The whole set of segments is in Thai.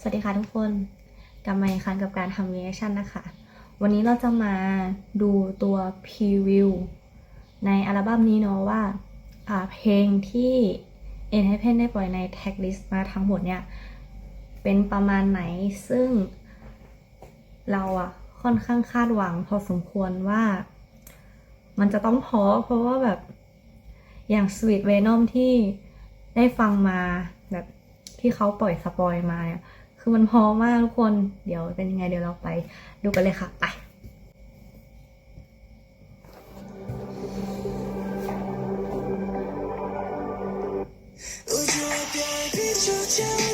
สวัสดีค่ะทุกคนกลับมาอีกครั้งกับการทำ reaction นะคะ วันนี้เราจะมาดูตัว preview ในอัลบั้มนี้เนาะว่าเพลงที่ n h a p e n ได้ปล่อยใน tag list มาทั้งหมดเนี่ย เป็นประมาณไหนซึ่งเราอะค่อนข้างคาดหวังพอสมควรว่ามันจะต้องพราะเพราะว่าแบบอย่าง Sweet Venom ที่ได้ฟังมาแบบที่เขาปล่อยสปอยมาเนี่ยือมันพอมากทุกคน เดี๋ยวเป็นยังไงเดี๋ยวเราไปดูกันเลยค่ะ ไป就这样。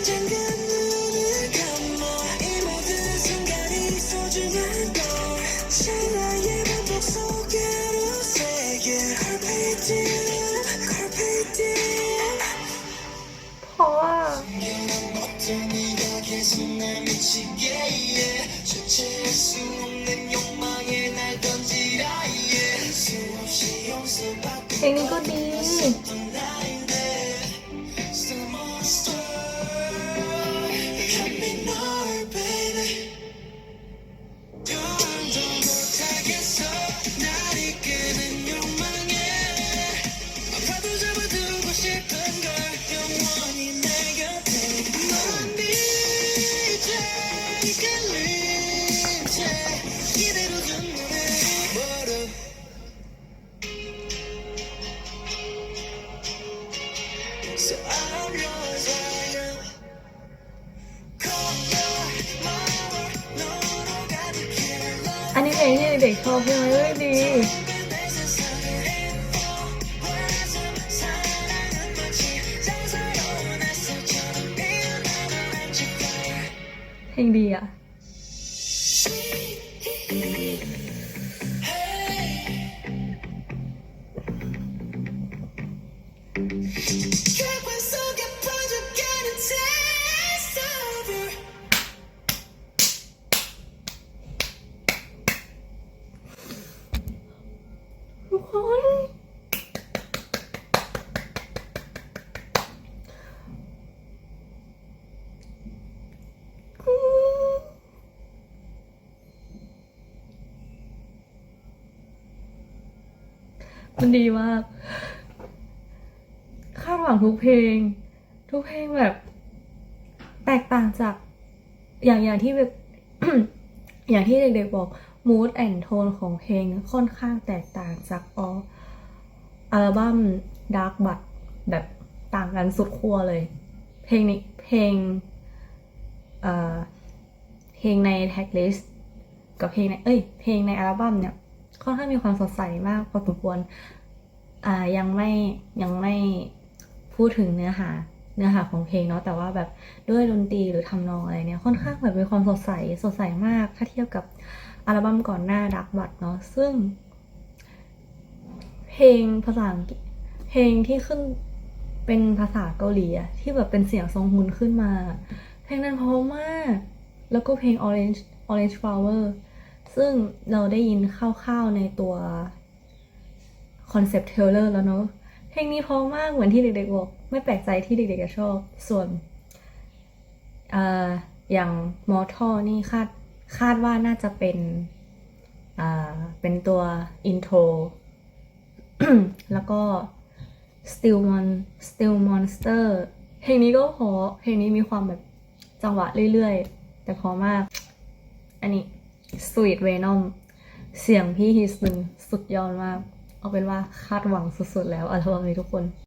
순간 미치게 앵고디 So I'm yours right now. Call your mama, 너로 가득해 love. อันนี้เพลงที่เด็กๆชอบใช่ไหมเอ้ยดี 내 세상을 info. 사랑은 마치 장사로운 햇살처럼 피어나는 magic fire. เพลงดีอ่ะ มันดีมากคาดหวังทุกเพลง ทุกเพลงแบบ แตกต่างจาก อย่างอย่างที่แบบอย่างที่เด็กๆบอก mood and tone ของเพลงค่อนข้างแตกต่างจากอออัลบั้ม Dark b u t แบบต่างกันสุดขั้วเลย เพลงนี้เพลงเอ่อเพลงในแท็กลิสกับเพลงในเอ้ย เพลงในอัลบั้มเนี่ย ค่อนข้างมีความสดใสมากพอสมควรอ่ายังไม่ยังไม่พูดถึงเนื้อหาเนื้อหาของเพลงเนาะแต่ว่าแบบด้วยดนตรีหรือทำนองอะไรเนี่ยค่อนข้างแบบมีความสดใสสดใสมาก ถ้าเทียบกับอัลบั้มก่อนหน้าดักบัตเนาะซึ่ง เพลงภาษาอังกฤษเพลงที่ขึ้นเป็นภาษาเกาหลีอะที่แบบเป็นเสียงทรงฮุนขึ้นมา เพลงนั้นเพราะมาก แล้วก็เพลง Orange Orange Flower ซึ่งเราได้ยินคร่าวๆในตัวคอนเซปต์เทเลอร์แล้วเนาะเพลงนี้เพราะมากเหมือนที่เด็กๆบอก ไม่แปลกใจที่เด็กๆจะชอบ ส่วนออย่างมอทอนี่คาดคาดว่าน่าจะเป็นเป็นตัวอินโทรแล้วก็ Still Mon Still Monster เพลงนี้ก็พราะเพลงนี้มีความแบบจังหวะเรื่อยๆ แต่พอมาก อันนี้ สวีทเวนอมเสียงพี่ฮิซึนสุดยอดมาก เอาเป็นว่าคาดหวังสุดๆแล้วอัลบั้มนี้ทุกคน